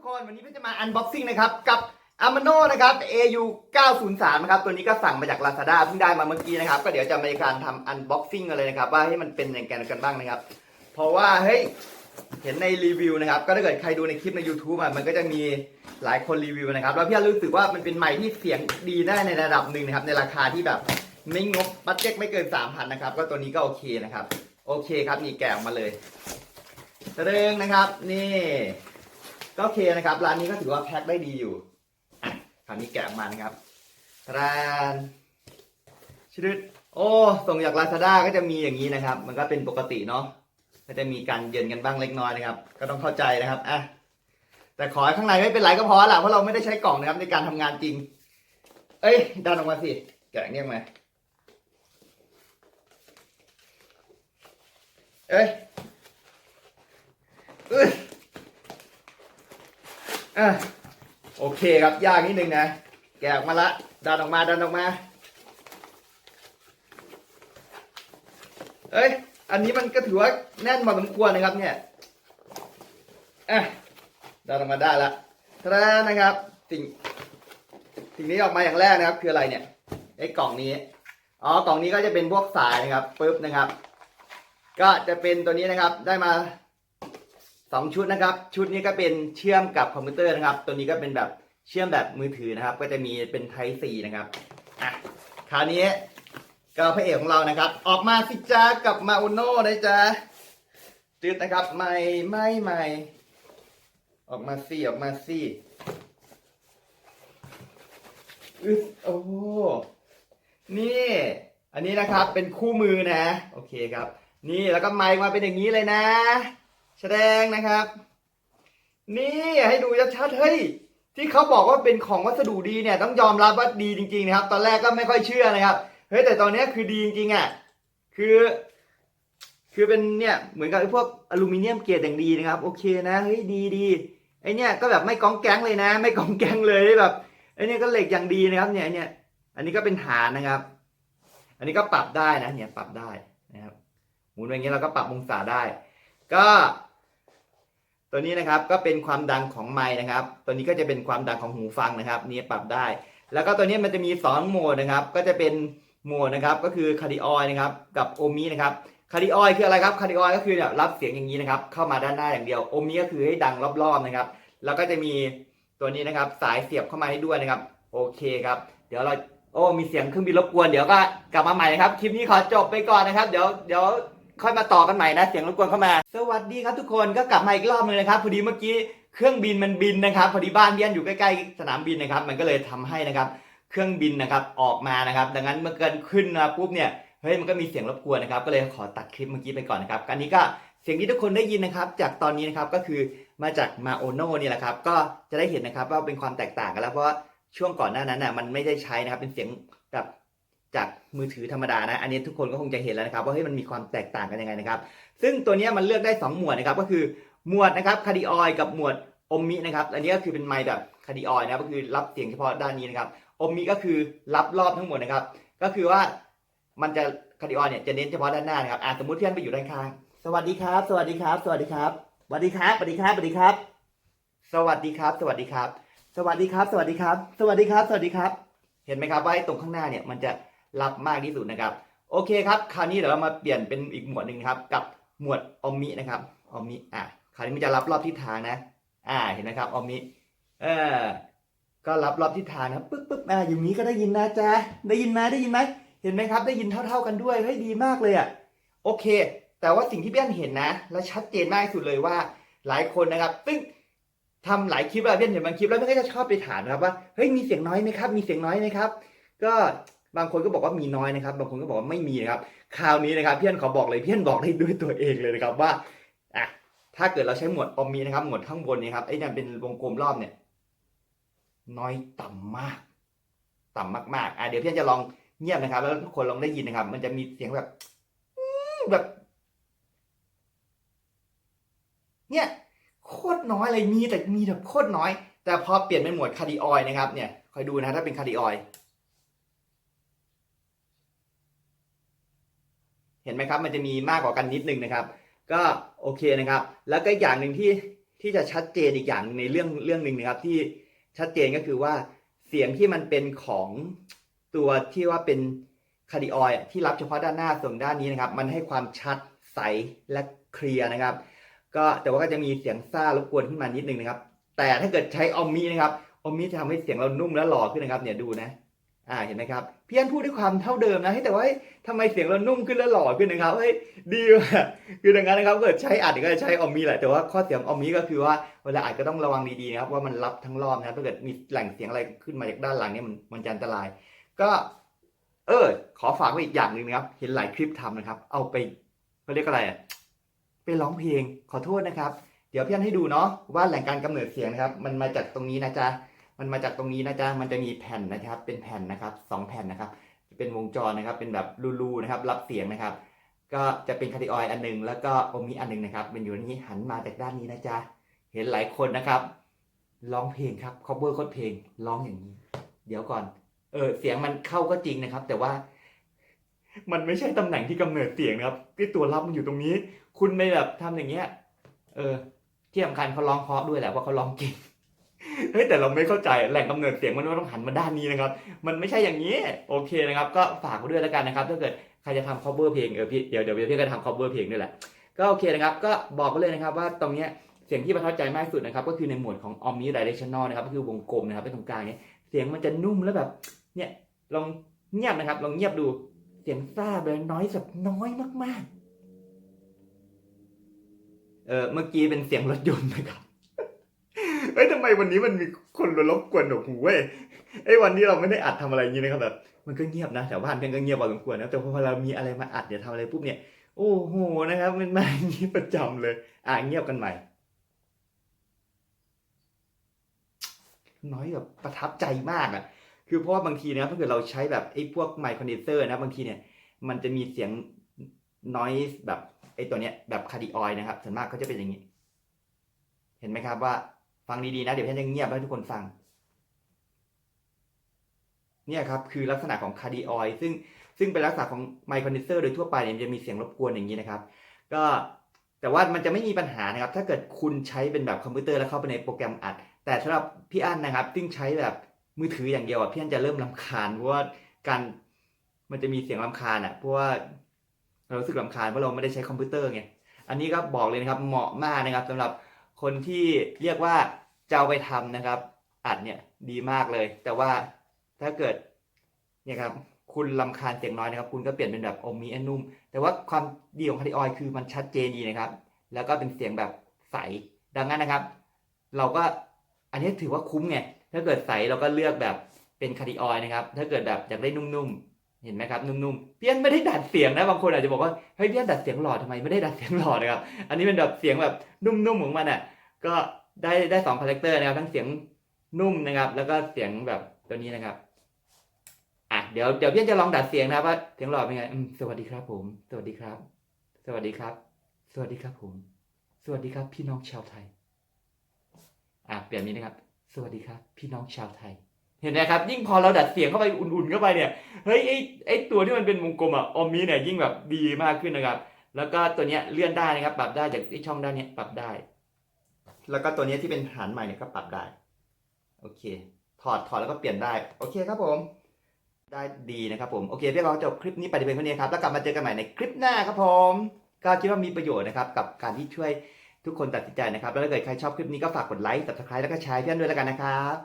กคนวันนี้พี่จะมาอันบ็อกซิ่งนะครับกับ a m a n o นนะครับ AU 903นะครับตัวนี้ก็สั่งมาจาก Lazada เพิ่งได้มาเมื่อกี้นะครับ ก็เดี๋ยวจะมีการทำอันบ็อกซิ่งกันเลยนะครับ ว่าให้มันเป็นอย่างไรกันบ้างนะครับ เพราะว่าเฮ้ยเห็นในรีวิวนะครับ ก็ถ้าเกิดใครดูในคลิปใน YouTube อะมันก็จะมีหลายคนรีวิวนะครับ แล้วพี่รู้สึกว่ามันเป็นไมค์ที่เสียงดีได้ในระดับหนึ่งนะครับ ในราคาที่แบบไม่งบบัตเจ็ตไม่เกิน3,000นะครับก็ตัวนี้ก็โอเคนะครับ โอเคครับนี่แกะออกมาเลยเริงนะครับนี่ ก็โอเคนะครับ ร้านนี้ก็ถือว่าแพ็คได้ดีอยู่อะคราวนี้แกะออกมานครับรานชืดโอ้ส่งจากลาซาด้าก็จะมีอย่างนี้นะครับ มันก็เป็นปกติเนาะก็จะมีการเย็นกันบ้างเล็กน้อยนะครับ ก็ต้องเข้าใจนะครับอะแต่ขอให้ข้างในไม่เป็นไรก็พอละเพราะเราไม่ได้ใช้กล่องนะครับในการทำงานจริง เอ้ยดันออกมาสิแกะเนี่ยมาเอ้ยเอ้ย อะโอเคครับยากนิดนึงนะ แกะออกมาละดันออกมาดันออกมา เอ้ย อันนี้มันก็ถือว่าแน่นพอสมควรนะครับเนี่ยอะดันออกมาได้ละทะานะครับสิ่งสิ่งนี้ออกมาอย่างแรกนะครับ คืออะไรเนี่ยไอ้กล่องนี้อ๋อกล่องนี้ก็จะเป็นพวกสายนะครับปึ๊บนะครับ ก็จะเป็นตัวนี้นะครับได้มา สองชุดนะครับ ชุดนี้ก็เป็นเชื่อมกับคอมพิวเตอร์นะครับ ตัวนี้ก็เป็นแบบเชื่อมแบบมือถือนะครับ ก็จะมีเป็นไทป์ีนะครับอะคราวนี้ก็พระเอกของเรานะครับ ออกมาสิจ้ากับมาอุโน่นะจ๊ะจืดนะครับไม่ไม่ไม่ออกมาสิออกมาสิอึดโอ้โหนี่ อันนี้นะครับเป็นคู่มือนะ โอเคครับ นี่แล้วก็ไมค์มาเป็นอย่างนี้เลยนะ แสดงนะครับ นี่ให้ดูชัดๆเฮ้ยที่เขาบอกว่าเป็นของวัสดุดีเนี่ยต้องยอมรับว่าดีจริง ๆ นะครับ ตอนแรกก็ไม่ค่อยเชื่อนะครับเฮ้ยแต่ตอนนี้คือดีจริงๆอะคือ คือเป็นเนี่ยเหมือนกับไอ้พวกอลูมิเนียมเกรดอย่างดีนะครับ โอเคนะเฮ้ยดีดีไอเนี่ยก็แบบไม่กองแก๊งเลยนะ ไม่กองแก๊งเลยแบบไอเนี่ยก็เหล็กอย่างดีนะครับ เนี่ยเนี่ย อันนี้ก็เป็นฐานนะครับ อันนี้ก็ปรับได้นะ เนี่ยปรับได้นะครับหมุนอย่างเงี้ยเราก็ปรับองศาได้ ก็ ตัวนี้นะครับก็เป็นความดังของไม้นะครับ ตัวนี้ก็จะเป็นความดังของหูฟังนะครับนี่ปรับได้ แล้วก็ตัวนี้มันจะมี2โหมดนะครับ ก็จะเป็นโหมดนะครับ ก็คือคาร์ดิออยนะครับ กับโอมินะครับคาร์ดิออยคืออะไรครับคาร์ดิออยก็คือเนี่ยรับเสียงอย่างนี้นะครับ เข้ามาด้านหน้าอย่างเดียวโอมิก็คือให้ดังรอบๆนะครับ แล้วก็จะมีตัวนี้นะครับ สายเสียบเข้ามาให้ด้วยนะครับ โอเคครับ เดี๋ยวเราโอ้มีเสียงเครื่องบินรบกวนเดี๋ยวก็กลับมาใหม่นะครับคลิปนี้ขอจบไปก่อนนะครับ เดี๋ยวเดี๋ยว ค่อยมาต่อกันใหม่นะเสียงรบกวนเข้ามา สวัสดีครับทุกคนก็กลับมาอีกรอบนึงนะครับพอดีเมื่อกี้เครื่องบินมันบินนะครับพอดีบ้านเบี้ยนอยู่ใกล้ๆสนามบินนะครับ มันก็เลยทำให้นะครับ เครื่องบินนะครับออกมานะครับ ดังนั้นเมื่อเกินขึ้นมาปุ๊บเนี่ยเฮ้ยมันก็มีเสียงรบกวนนะครับ ก็เลยขอตัดคลิปเมื่อกี้ไปก่อนนะครับอันนี้ก็เสียงที่ทุกคนได้ยินนะครับ จากตอนนี้นะครับก็คือมาจากมาโอโน่นี่แหละครับ ก็จะได้เห็นนะครับว่าเป็นความแตกต่างกันแล้วเพราะว่าช่วงก่อนหน้านั้นน่ะมันไม่ได้ใช้นะครับเป็นเสียงแบบ จากมือถือธรรมดานะ อันนี้ทุกคนก็คงจะเห็นแล้วนะครับ ว่าเฮ้ยมันมีความแตกต่างกันยังไงนะครับ ซึ่งตัวนี้มันเลือกได้ 2 หมวดนะครับ ก็คือหมวดนะครับคาร์ดิออยกับหมวดอมมินะครับ อันนี้ก็คือเป็นไมค์แบบคาร์ดิออยนะก็คือรับเสียงเฉพาะด้านนี้นะครับอมมิก็คือรับรอบทั้งหมดนะครับ ก็คือว่ามันจะคาร์ดิออยเนี่ยจะเน้นเฉพาะด้านหน้านะครับอะสมมติเพื่อนไปอยู่ด้านข้าง สวัสดีครับ สวัสดีครับ สวัสดีครับสวัสดีครับสวัสดีครับสวัสดีครับ สวัสดีครับ สวัสดีครับ สวัสดีครับ สวัสดีครับ สวัสดีครับ สวัสดีครับ เห็นไหมครับว่าตรงข้างหน้าเนี่ยมันจะ รับมากที่สุดนะครับ โอเคครับ คราวนี้เดี๋ยวเรามาเปลี่ยนเป็นอีกหมวดหนึ่งครับ กับหมวดออมมินะครับออมมิอะคราวนี้มันจะรับรอบทิศทางนะ อ่าเห็นไหมครับออมมิเออก็รับรอบทิศทางนะปึ๊บปึ๊บอ่าอย่างนี้ก็ได้ยินนะจ๊ะได้ยินไหมได้ยินไหมเห็นไหมครับ ได้ยินเท่า ๆกันด้วยเฮ้ยดีมากเลยอะโอเค แต่ว่าสิ่งที่เบี้ยนเห็นนะ และชัดเจนมากที่สุดเลยว่าหลายคนนะครับซึ่งทำหลายคลิปแล้วเบี้ยนเห็นบางคลิปแล้วเบี้ยนก็จะชอบไปถามนะครับว่าเฮ้ยมีเสียงน้อยไหมครับ มีเสียงน้อยไหมครับ ก็ บางคนก็บอกว่ามีน้อยนะครับ บางคนก็บอกว่าไม่มีนะครับคราวนี้นะครับเพี่อนขอบอกเลยเพี่อนบอกได้ด้วยตัวเองเลยนะครับว่าอะถ้าเกิดเราใช้หมวดออมมีนะครับ หมวดข้างบนเนี่ยครับไอ้นี่เป็นวงกลมรอบเนี่ยน้อยต่ำมาก ต่ำมากๆอะเดี๋ยวเพี่อนจะลองเงียบนะครับ แล้วทุกคนลองได้ยินนะครับ มันจะมีเสียงแบบแบบเนี่ยโคตรน้อยเลยมีแต่มีแบบโคตรน้อย แต่พอเปลี่ยนเป็นหมวดคาร์ดิออยนะครับเนี่ยคอยดูนะถ้าเป็นคาร์ดิออย เห็นไหมครับ มันจะมีมากกว่ากันนิดนึงนะครับ ก็โอเคนะครับ แล้วก็อีกอย่างหนึ่งที่ที่จะชัดเจนอีกอย่างนในเรื่องเรื่องหนึ่งนะครับ ที่ชัดเจนก็คือว่าเสียงที่มันเป็นของตัวที่ว่าเป็นคาร์ดิออยที่รับเฉพาะด้านหน้าส่วนด้านนี้นะครับ มันให้ความชัดใสและเคลียร์นะครับ ก็แต่ว่าก็จะมีเสียงซ่ารบกวนขึ้นมานิดนึงนะครับ แต่ถ้าเกิดใช้ออมมินะครับออมมิจะทำให้เสียงเรานุ่มและหล่อขึ้นนะครับ เนี่ยดูนะ อ่าเห็นไหมครับพี่อันพูดด้วยความเท่าเดิมนะเฮ้แต่ว่าทำไมเสียงเรานุ่มขึ้นและหล่อขึ้นนะครับเฮ้ยดีว่ะคือดังนั้นนะครับเกิดใช้อัดก็จะใช้ออมมิแหละแต่ว่าข้อเสียงออมมิก็คือว่าเวลาอัดก็ต้องระวังดีๆนะครับว่ามันรับทั้งรอบนะครับถ้าเกิดมีแหล่งเสียงอะไรขึ้นมาจากด้านหลังเนี่ยมันมันจะอันตราย ก็ เออ ขอฝากไว้อีกอย่างหนึ่งนะครับ เห็นหลายคลิปทำนะครับ เอาไปเขาเรียกอะไรอะไปร้องเพลงขอโทษนะครับ เดี๋ยวพี่อันให้ดูเนาะว่าแหล่งการกำเนิดเสียงนะครับ มันมาจากตรงนี้นะจ๊ะ มันมาจากตรงนี้นะจ๊ะมันจะมีแผ่นนะครับ เป็นแผ่นนะครับสองแผ่นนะครับ จะเป็นวงจรนะครับ เป็นแบบรูๆนะครับ รับเสียงนะครับ ก็จะเป็นคาร์ดิออยอันหนึง แล้วก็โอมิอันหนึงนะครับ เป็นอยู่นี้หันมาจากด้านนี้นะจ๊ะเห็นหลายคนนะครับร้องเพลงครับ cover โคดเพลงร้องอย่างนี้ เดี๋ยวก่อน เออเสียงมันเข้าก็จริงนะครับ แต่ว่ามันไม่ใช่ตำแหน่งที่กำเนิดเสียงนะครับที่ตัวรับมันอยู่ตรงนี้ คุณไม่แบบทำอย่างเงี้ย เออที่สำคัญเขาร้องเพราะด้วยแหละว่าเขาร้องเก่ง เฮ้ยแต่เราไม่เข้าใจแหล่งกำเนิดเสียงมันต้องหันมาด้านนี้นะครับ มันไม่ใช่อย่างนี้โอเคนะครับ ก็ฝากไว้ด้วยแล้วกันนะครับ ถ้าเกิดใครจะทำ cover เพลงเออพี่เดี๋ยวเดี๋ยวพี่ก็ทำ cover เพลงด้วยแหละก็โอเคนะครับ ก็บอกไว้เลยนะครับว่าตรงเนี้ยเสียงที่ประทับใจมากสุดนะครับ ก็คือในหมวดของ omnidirectional นะครับก็คือวงกลมนะครับเป็นตรงกลางเนี่ยเสียงมันจะนุ่มแล้วแบบเนี่ยลองเงียบนะครับ ลองเงียบดูเสียงซ่าแบบน้อยแบบน้อยมากๆเออเมื่อกี้เป็นเสียงรถยนต์นะครับ เอ้ยทำไมวันนี้มันมีคนรบกวนหนวกหูเว้ยไอ้วันนี้เราไม่ได้อัดทำอะไรอย่างนี้นะครับแบบมันก็เงียบนะแต่บ้านเพื่อนก็เงียบพอสมควรนะแต่พอเรามีอะไรมาอัดเดี๋ยทำอะไรปุ๊บเนี่ยโอ้โหนะครับมันมาอย่างนี้ประจำเลย อะเงียบกันใหม่ น้อยแบบประทับใจมากอะ คือเพราะว่าบางทีนะครับถ้าเกิดเราใช้แบบไอ้พวกไมโครเดนเซอร์นะบางทีเนี่ย มันจะมีเสียงน้อยแบบไอ้ตัวเนี้ยแบบคาร์ดิออยนะครับส่วนมากเขาจะเป็นอย่างนี้ เห็นไหมครับว่า ฟังดีๆนะ เดี๋ยวพี่จะเงียบให้ทุกคนฟัง เนี่ยครับ คือลักษณะของคาร์ดิออยซึ่งซึ่งเป็นลักษณะของไมโครเดนเซอร์โดยทั่วไปเนี่ยจะมีเสียงรบกวนอย่างนี้นะครับ ก็แต่ว่ามันจะไม่มีปัญหานะครับ ถ้าเกิดคุณใช้เป็นแบบคอมพิวเตอร์แล้วเข้าไปในโปรแกรมอัด แต่สำหรับพี่อั้นนะครับ ซึ่งใช้แบบมือถืออย่างเดียวอะพี่อั้นจะเริ่มลำคาญเพราะว่าการมันจะมีเสียงลำคาญอะเพราะว่าเรารู้สึกลำคาญเพราะเราไม่ได้ใช้คอมพิวเตอร์ไงอันนี้ก็บอกเลยนะครับเหมาะมากนะครับสำหรับ คนที่เรียกว่าจะเอาไปทำนะครับ อัดเนี่ยดีมากเลย แต่ว่าถ้าเกิดเนี่ยครับคุณลำคาญเสียงน้อยนะครับ คุณก็เปลี่ยนเป็นแบบอมมีแอนนุ่ม แต่ว่าความดีของคาร์ดิออยคือมันชัดเจนดีนะครับ แล้วก็เป็นเสียงแบบใส ดังนั้นนะครับ เราก็อันนี้ถือว่าคุ้มไง ถ้าเกิดใสเราก็เลือกแบบเป็นคาร์ดิออยนะครับ ถ้าเกิดแบบอยากได้นุ่มๆ เห็นไหมครับนุ่มๆเพี่อันไม่ได้ดัดเสียงนะบางคนอาจจะบอกว่าเฮ้ยพี่อันดัดเสียงหล่อทำไมไม่ได้ดัดเสียงหล่อนะครับอันนี้เป็นแบบเสียงแบบนุ่มๆของมันอะก็ได้ได้สองคาแรคเตอร์นะครับทั้งเสียงนุ่มนะครับ แล้วก็เสียงแบบตัวนี้นะครับอะเดี๋ยวเดี๋ยวเพี่อันจะลองดัดเสียงนะครับว่าเสียงหล่อเป็นไงสวัสดีครับผม สวัสดีครับ สวัสดีครับ สวัสดีครับผม สวัสดีครับ พี่น้องชาวไทยอะเปลี่ยนนี้นะครับ สวัสดีครับ พี่น้องชาวไทย เห็นไหมครับ ยิ่งพอเราดัดเสียงเข้าไปอุ่นๆเข้าไปเนี่ยเฮ้ยไอ้ไอ้ตัวที่มันเป็นวงกลมอะออมมีเนี่ยยิ่งแบบดีมากขึ้นนะครับ แล้วก็ตัวเนี้ยเลื่อนได้นะครับ ปรับได้จากที่ช่องด้านเนี้ยปรับได้ แล้วก็ตัวเนี้ยที่เป็นฐานใหม่เนี่ยก็ปรับได้ โอเค ถอดถอดแล้วก็เปลี่ยนได้ โอเคครับผม ได้ดีนะครับผมโอเคพี่เราจบคลิปนี้ไปเพียงเท่านี้ครับแล้วกลับมาเจอกันใหม่ในคลิปหน้าครับผม ก็คิดว่ามีประโยชน์นะครับ กับการที่ช่วยทุกคนตัดสินใจนะครับ แล้วถ้าเกิดใครชอบคลิปนี้ก็ฝากกดไลค์ subscribe แล้วก็แชร์เพื่อนด้วยแล้วกันนะครับ